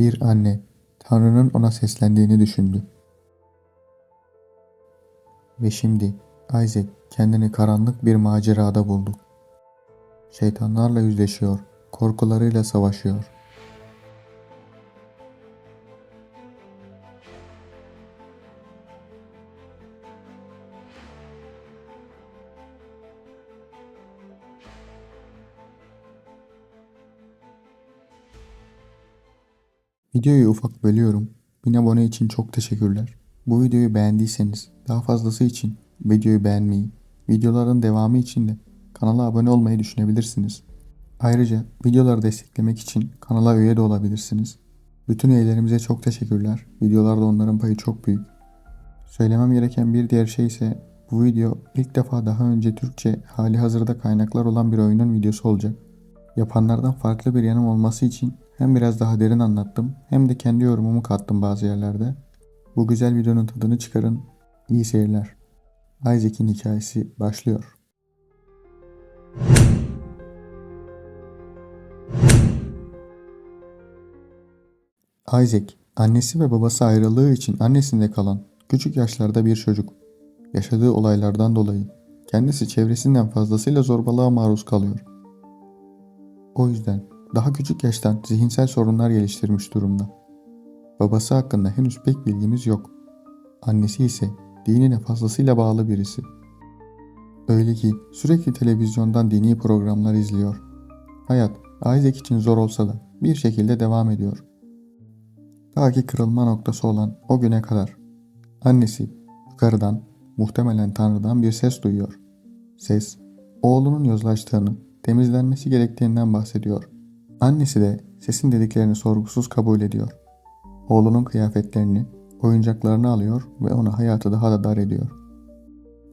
Bir anne Tanrı'nın ona seslendiğini düşündü. Ve şimdi Isaac kendini karanlık bir macerada buldu. Şeytanlarla yüzleşiyor, korkularıyla savaşıyor. Videoyu ufak bölüyorum. 1000 abone için çok teşekkürler. Bu videoyu beğendiyseniz daha fazlası için videoyu beğenmeyi, videoların devamı için de kanala abone olmayı düşünebilirsiniz. Ayrıca videoları desteklemek için kanala üye de olabilirsiniz. Bütün üyelerimize çok teşekkürler. Videolarda onların payı çok büyük. Söylemem gereken bir diğer şey ise bu video ilk defa daha önce Türkçe hali hazırda kaynaklar olan bir oyunun videosu olacak. Yapanlardan farklı bir yanım olması için hem biraz daha derin anlattım hem de kendi yorumumu kattım bazı yerlerde. Bu güzel videonun tadını çıkarın. İyi seyirler. Isaac'in hikayesi başlıyor. Isaac, annesi ve babası ayrılığı için annesinde kalan küçük yaşlarda bir çocuk. Yaşadığı olaylardan dolayı kendisi çevresinden fazlasıyla zorbalığa maruz kalıyor. O yüzden daha küçük yaştan zihinsel sorunlar geliştirmiş durumda. Babası hakkında henüz pek bilgimiz yok. Annesi ise dinine fazlasıyla bağlı birisi. Öyle ki sürekli televizyondan dini programlar izliyor. Hayat Isaac için zor olsa da bir şekilde devam ediyor. Ta ki kırılma noktası olan o güne kadar. Annesi yukarıdan muhtemelen Tanrı'dan bir ses duyuyor. Ses oğlunun yozlaştığını, temizlenmesi gerektiğinden bahsediyor. Annesi de sesin dediklerini sorgusuz kabul ediyor. Oğlunun kıyafetlerini, oyuncaklarını alıyor ve ona hayatı daha da dar ediyor.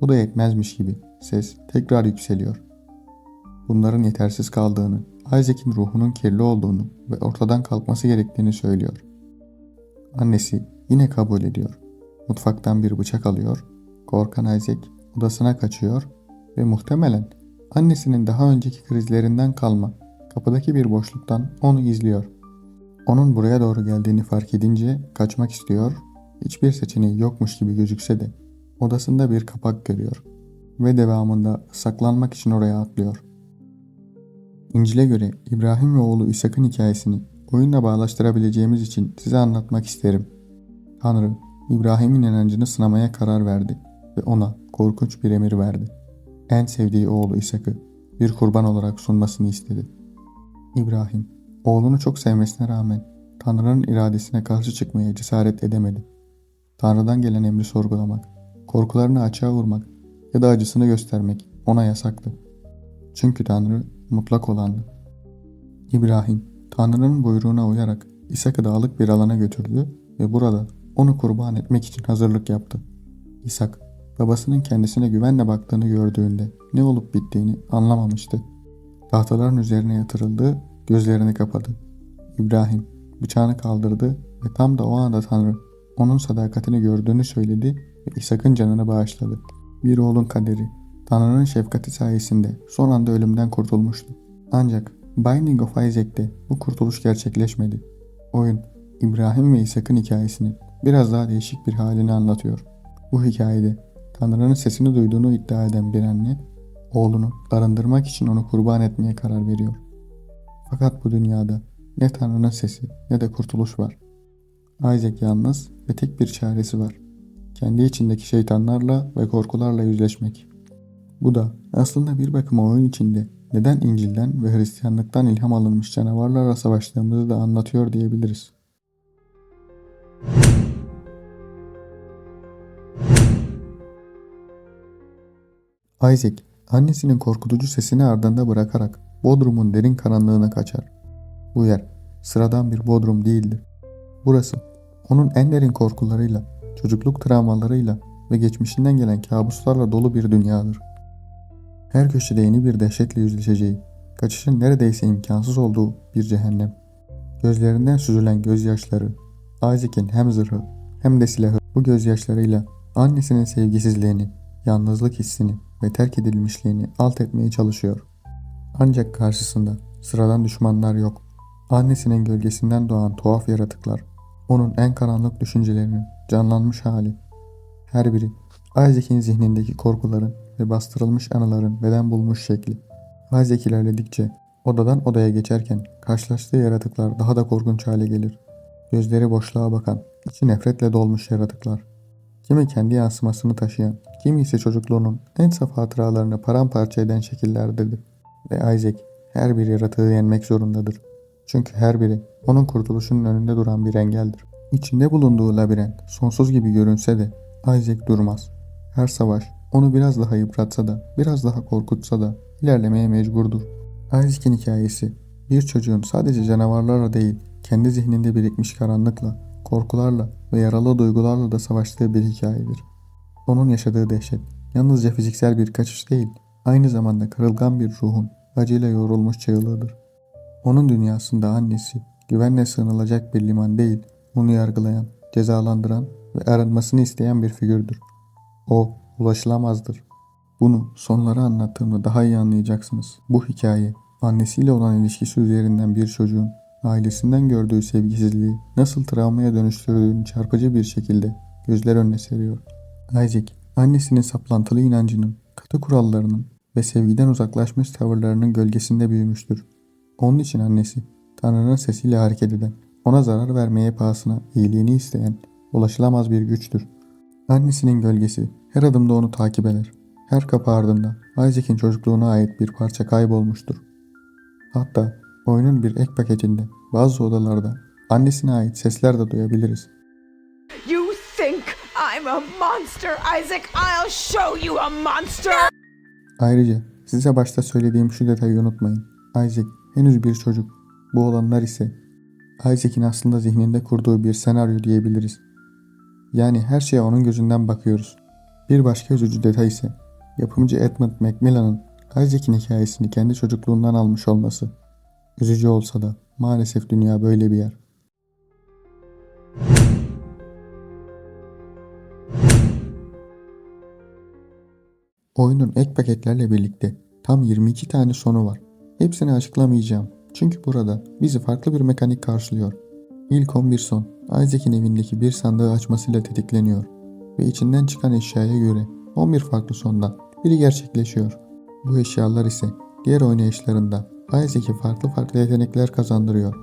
Bu da yetmezmiş gibi ses tekrar yükseliyor. Bunların yetersiz kaldığını, Isaac'in ruhunun kirli olduğunu ve ortadan kalkması gerektiğini söylüyor. Annesi yine kabul ediyor. Mutfaktan bir bıçak alıyor. Korkan Isaac odasına kaçıyor ve muhtemelen annesinin daha önceki krizlerinden kalma kapıdaki bir boşluktan onu izliyor. Onun buraya doğru geldiğini fark edince kaçmak istiyor. Hiçbir seçeneği yokmuş gibi gözükse de odasında bir kapak görüyor ve devamında saklanmak için oraya atlıyor. İncil'e göre İbrahim ve oğlu İshak'ın hikayesini oyunla bağlaştırabileceğimiz için size anlatmak isterim. Tanrı, İbrahim'in inancını sınamaya karar verdi ve ona korkunç bir emir verdi. En sevdiği oğlu İshak'ı bir kurban olarak sunmasını istedi. İbrahim, oğlunu çok sevmesine rağmen Tanrı'nın iradesine karşı çıkmaya cesaret edemedi. Tanrı'dan gelen emri sorgulamak, korkularını açığa vurmak ya da acısını göstermek ona yasaktı. Çünkü Tanrı mutlak olandı. İbrahim, Tanrı'nın buyruğuna uyarak İshak'ı dağlık bir alana götürdü ve burada onu kurban etmek için hazırlık yaptı. İshak, babasının kendisine güvenle baktığını gördüğünde ne olup bittiğini anlamamıştı. Tahtaların üzerine yatırıldı, gözlerini kapadı. İbrahim bıçağını kaldırdı ve tam da o anda Tanrı onun sadakatini gördüğünü söyledi ve İshak'ın canını bağışladı. Bir oğlun kaderi Tanrı'nın şefkati sayesinde son anda ölümden kurtulmuştu. Ancak Binding of Isaac'te bu kurtuluş gerçekleşmedi. Oyun İbrahim ve İshak'ın hikayesini biraz daha değişik bir halini anlatıyor. Bu hikayede Tanrı'nın sesini duyduğunu iddia eden bir anne oğlunu arındırmak için onu kurban etmeye karar veriyor. Fakat bu dünyada ne Tanrı'nın sesi ne de kurtuluş var. Isaac yalnız ve tek bir çaresi var. Kendi içindeki şeytanlarla ve korkularla yüzleşmek. Bu da aslında bir bakıma oyun içinde neden İncil'den ve Hristiyanlıktan ilham alınmış canavarlarla savaştığımızı da anlatıyor diyebiliriz. Isaac, annesinin korkutucu sesini ardında bırakarak Bodrum'un derin karanlığına kaçar. Bu yer sıradan bir Bodrum değildir. Burası onun en derin korkularıyla, çocukluk travmalarıyla ve geçmişinden gelen kabuslarla dolu bir dünyadır. Her köşede yeni bir dehşetle yüzleşeceği, kaçışın neredeyse imkansız olduğu bir cehennem. Gözlerinden süzülen gözyaşları, Isaac'in hem zırhı hem de silahı bu gözyaşlarıyla annesinin sevgisizliğini, yalnızlık hissini ve terk edilmişliğini alt etmeye çalışıyor. Ancak karşısında sıradan düşmanlar yok. Annesinin gölgesinden doğan tuhaf yaratıklar, onun en karanlık düşüncelerinin canlanmış hali. Her biri Isaac'in zihnindeki korkuların ve bastırılmış anıların beden bulmuş şekli. Isaac ilerledikçe odadan odaya geçerken karşılaştığı yaratıklar daha da korkunç hale gelir. Gözleri boşluğa bakan, içi nefretle dolmuş yaratıklar. Kimi kendi yansımasını taşıyan, kimi ise çocukluğunun en saf hatıralarını paramparça eden şekillerdedir. Ve Isaac her bir yaratığı yenmek zorundadır. Çünkü her biri onun kurtuluşunun önünde duran bir engeldir. İçinde bulunduğu labirent sonsuz gibi görünse de Isaac durmaz. Her savaş onu biraz daha yıpratsa da, biraz daha korkutsa da ilerlemeye mecburdur. Isaac'in hikayesi bir çocuğun sadece canavarlarla değil, kendi zihninde birikmiş karanlıkla, korkularla ve yaralı duygularla da savaştığı bir hikayedir. Onun yaşadığı dehşet yalnızca fiziksel bir kaçış değil, aynı zamanda kırılgan bir ruhun acıyla yoğrulmuş çığlığıdır. Onun dünyasında annesi güvenle sığınılacak bir liman değil, onu yargılayan, cezalandıran ve arınmasını isteyen bir figürdür. O ulaşılamazdır. Bunu sonları anlattığımda daha iyi anlayacaksınız. Bu hikaye annesiyle olan ilişkisi üzerinden bir çocuğun ailesinden gördüğü sevgisizliği nasıl travmaya dönüştürdüğünü çarpıcı bir şekilde gözler önüne seriyor. Isaac, annesinin saplantılı inancının, katı kurallarının ve sevgiden uzaklaşmış tavırlarının gölgesinde büyümüştür. Onun için annesi, Tanrı'nın sesiyle hareket eden, ona zarar vermeye pahasına iyiliğini isteyen, ulaşılamaz bir güçtür. Annesinin gölgesi her adımda onu takip eder. Her kapı ardında Isaac'in çocukluğuna ait bir parça kaybolmuştur. Hatta oyunun bir ek paketinde bazı odalarda annesine ait sesler de duyabiliriz. You think I'm a monster, Isaac? I'll show you a monster! Ayrıca size başta söylediğim şu detayı unutmayın. Isaac henüz bir çocuk. Bu olanlar ise Isaac'in aslında zihninde kurduğu bir senaryo diyebiliriz. Yani her şeye onun gözünden bakıyoruz. Bir başka üzücü detay ise yapımcı Edmund Macmillan'ın Isaac'in hikayesini kendi çocukluğundan almış olması. Üzücü olsa da maalesef dünya böyle bir yer. Oyunun ek paketlerle birlikte tam 22 tane sonu var. Hepsini açıklamayacağım. Çünkü burada bizi farklı bir mekanik karşılıyor. İlk 11 son Isaac'in evindeki bir sandığı açmasıyla tetikleniyor ve içinden çıkan eşyaya göre 11 farklı sondan biri gerçekleşiyor. Bu eşyalar ise diğer oynayışlarında Isaac'e farklı farklı yetenekler kazandırıyor.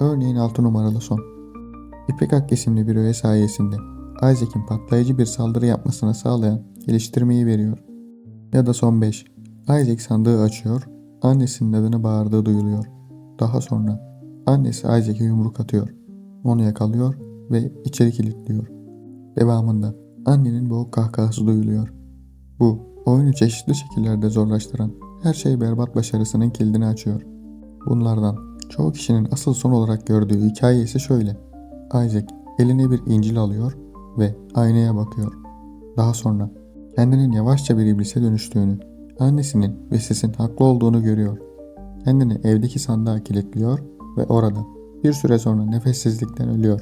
Örneğin 6 numaralı son. İpek Ak isimli bir öğe sayesinde Isaac'in patlayıcı bir saldırı yapmasını sağlayan geliştirmeyi veriyor. Ya da son 5. Isaac sandığı açıyor, annesinin adını bağırdığı duyuluyor. Daha sonra annesi Isaac'e yumruk atıyor. Onu yakalıyor ve içeri kilitliyor. Devamında annenin boğuk kahkahası duyuluyor. Bu oyunu çeşitli şekillerde zorlaştıran her şey berbat başarısının kilidini açıyor. Bunlardan çoğu kişinin asıl son olarak gördüğü hikaye ise şöyle. Isaac eline bir İncil alıyor ve aynaya bakıyor. Daha sonra kendinin yavaşça bir iblise dönüştüğünü, annesinin ve sesin haklı olduğunu görüyor. Kendini evdeki sandığa kilitliyor ve orada bir süre sonra nefessizlikten ölüyor.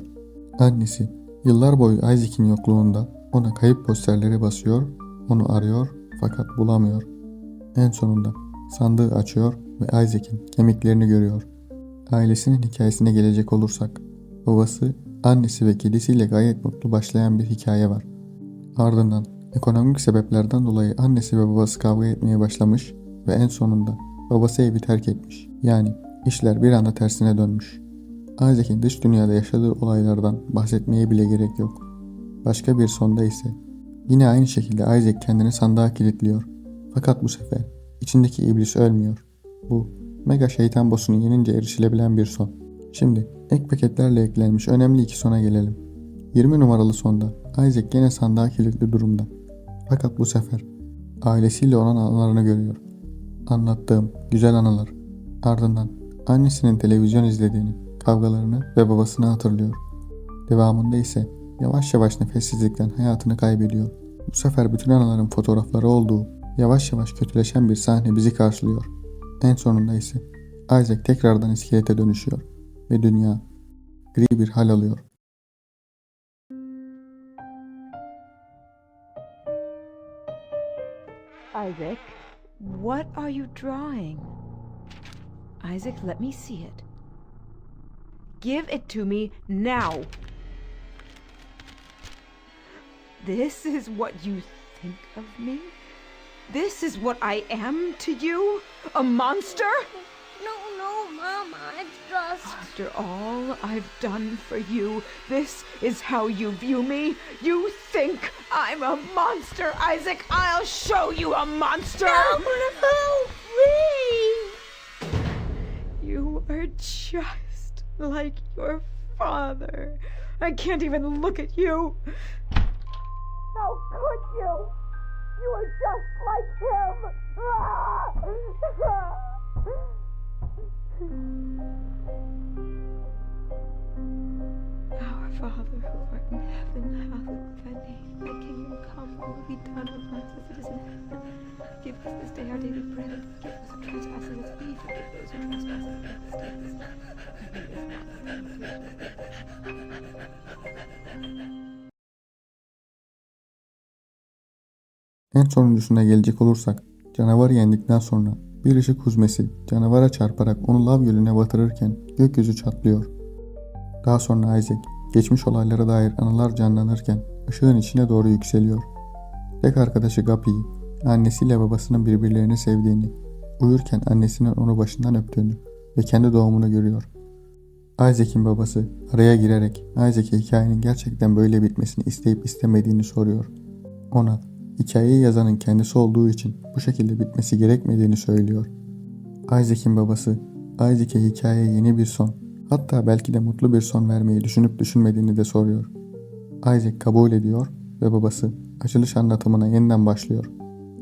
Annesi yıllar boyu Isaac'in yokluğunda ona kayıp posterleri basıyor, onu arıyor fakat bulamıyor. En sonunda sandığı açıyor ve Isaac'in kemiklerini görüyor. Ailesinin hikayesine gelecek olursak, babası, annesi ve kedisiyle gayet mutlu başlayan bir hikaye var. Ardından ekonomik sebeplerden dolayı annesi ve babası kavga etmeye başlamış ve en sonunda babası evi terk etmiş. Yani işler bir anda tersine dönmüş. Isaac'in dış dünyada yaşadığı olaylardan bahsetmeye bile gerek yok. Başka bir sonda ise yine aynı şekilde Isaac kendini sandığa kilitliyor. Fakat bu sefer içindeki iblis ölmüyor. Bu mega şeytan boss'unu yenince erişilebilen bir son. Şimdi ek paketlerle eklenmiş önemli iki sona gelelim. 20 numaralı sonda Isaac gene sandığa kilitli durumda. Fakat bu sefer ailesiyle olan anılarını görüyor. Anlattığım güzel anılar. Ardından annesinin televizyon izlediğini, kavgalarını ve babasını hatırlıyor. Devamında ise yavaş yavaş nefessizlikten hayatını kaybediyor. Bu sefer bütün anıların fotoğrafları olduğu yavaş yavaş kötüleşen bir sahne bizi karşılıyor. En sonunda ise Isaac tekrardan iskelete dönüşüyor ve dünya gri bir hal alıyor. Isaac, what are you drawing? Isaac, let me see it. Give it to me now. This is what you think of me? This is what I am to you? A monster? No, no, Mama, it's just. After all I've done for you, this is how you view me? You think I'm a monster, Isaac? I'll show you a monster! No, no, please. You are just like your father. I can't even look at you. How could you? You are just like him. Our Father who art in heaven, hallowed be thy name. Thy kingdom come, thy will be done on earth as it is in heaven. Give us this day our daily bread, forgive us our trespasses as we forgive those who trespass against us. En sonuncusuna gelecek olursak canavarı yendikten sonra bir ışık huzmesi canavara çarparak onu lav gölüne batırırken gökyüzü çatlıyor. Daha sonra Isaac geçmiş olaylara dair anılar canlanırken ışığın içine doğru yükseliyor. Tek arkadaşı Guppy'yi, annesiyle babasının birbirlerini sevdiğini, uyurken annesinin onu başından öptüğünü ve kendi doğumunu görüyor. Isaac'in babası araya girerek Isaac'e hikayenin gerçekten böyle bitmesini isteyip istemediğini soruyor. Ona hikayeyi yazanın kendisi olduğu için bu şekilde bitmesi gerekmediğini söylüyor. Isaac'in babası Isaac'e hikayeye yeni bir son, hatta belki de mutlu bir son vermeyi düşünüp düşünmediğini de soruyor. Isaac kabul ediyor ve babası açılış anlatımına yeniden başlıyor.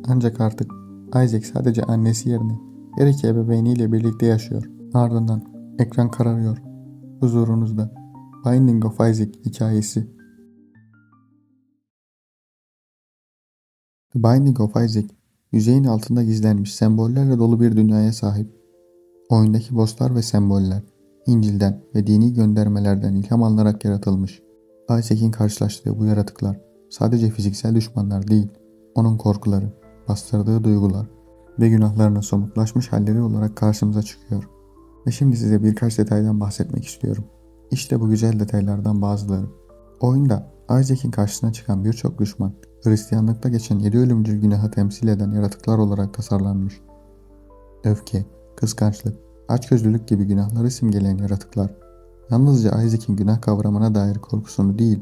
Ancak artık Isaac sadece annesi yerine her iki ebeveyniyle birlikte yaşıyor. Ardından ekran kararıyor. Huzurunuzda Binding of Isaac hikayesi The Binding of Isaac, yüzeyin altında gizlenmiş sembollerle dolu bir dünyaya sahip. Oyundaki bosslar ve semboller, İncil'den ve dini göndermelerden ilham alınarak yaratılmış. Isaac'in karşılaştığı bu yaratıklar sadece fiziksel düşmanlar değil, onun korkuları, bastırdığı duygular ve günahlarının somutlaşmış halleri olarak karşımıza çıkıyor. Ve şimdi size birkaç detaydan bahsetmek istiyorum. İşte bu güzel detaylardan bazıları. Oyunda Isaac'in karşısına çıkan birçok düşman, Hristiyanlıkta geçen yedi ölümcül günahı temsil eden yaratıklar olarak tasarlanmış. Öfke, kıskançlık, açgözlülük gibi günahları simgeleyen yaratıklar, yalnızca Isaac'in günah kavramına dair korkusunu değil,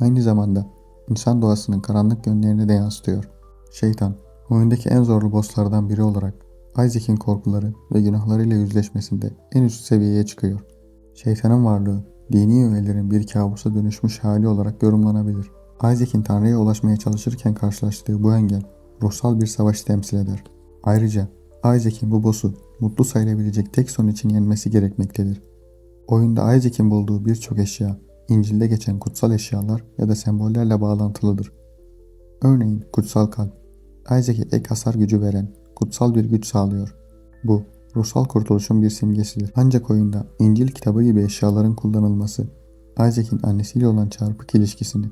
aynı zamanda insan doğasının karanlık yönlerini de yansıtıyor. Şeytan, oyundaki en zorlu bosslardan biri olarak Isaac'in korkuları ve günahlarıyla yüzleşmesinde en üst seviyeye çıkıyor. Şeytanın varlığı, dini öğelerin bir kabusa dönüşmüş hali olarak yorumlanabilir. Isaac'in Tanrı'ya ulaşmaya çalışırken karşılaştığı bu engel ruhsal bir savaşı temsil eder. Ayrıca Isaac'in boss'u mutlu sayılabilecek tek son için yenmesi gerekmektedir. Oyunda Isaac'in bulduğu birçok eşya, İncil'de geçen kutsal eşyalar ya da sembollerle bağlantılıdır. Örneğin kutsal kalp, Isaac'e ek hasar gücü veren kutsal bir güç sağlıyor. Bu, ruhsal kurtuluşun bir simgesidir. Ancak oyunda İncil kitabı gibi eşyaların kullanılması, Isaac'in annesiyle olan çarpık ilişkisini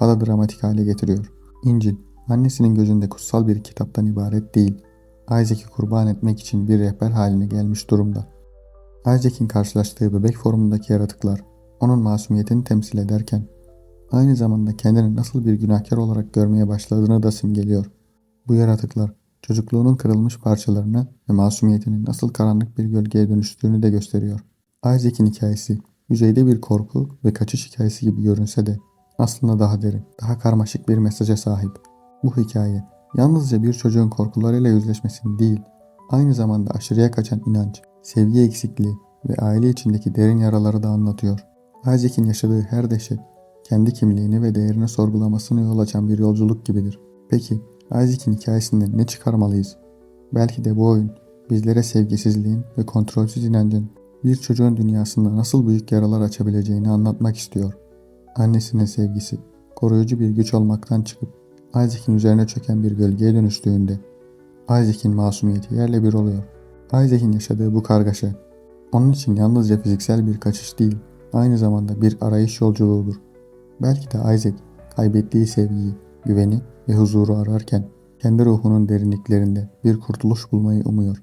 daha da dramatik hale getiriyor. İncil, annesinin gözünde kutsal bir kitaptan ibaret değil, Isaac'i kurban etmek için bir rehber haline gelmiş durumda. Isaac'in karşılaştığı bebek formundaki yaratıklar, onun masumiyetini temsil ederken, aynı zamanda kendini nasıl bir günahkar olarak görmeye başladığını da simgeliyor. Bu yaratıklar, çocukluğunun kırılmış parçalarını ve masumiyetinin nasıl karanlık bir gölgeye dönüştüğünü de gösteriyor. Isaac'in hikayesi, yüzeyde bir korku ve kaçış hikayesi gibi görünse de aslında daha derin, daha karmaşık bir mesaja sahip. Bu hikaye yalnızca bir çocuğun korkularıyla yüzleşmesini değil, aynı zamanda aşırıya kaçan inanç, sevgi eksikliği ve aile içindeki derin yaraları da anlatıyor. Isaac'in yaşadığı her dehşet, kendi kimliğini ve değerini sorgulamasını yol açan bir yolculuk gibidir. Peki, Isaac'in hikayesinden ne çıkarmalıyız? Belki de bu oyun, bizlere sevgisizliğin ve kontrolsüz inancın bir çocuğun dünyasında nasıl büyük yaralar açabileceğini anlatmak istiyor. Annesinin sevgisi, koruyucu bir güç olmaktan çıkıp Isaac'in üzerine çöken bir gölgeye dönüştüğünde Isaac'in masumiyeti yerle bir oluyor. Isaac'in yaşadığı bu kargaşa onun için yalnızca fiziksel bir kaçış değil, aynı zamanda bir arayış yolculuğudur. Belki de Isaac kaybettiği sevgiyi, güveni ve huzuru ararken kendi ruhunun derinliklerinde bir kurtuluş bulmayı umuyor.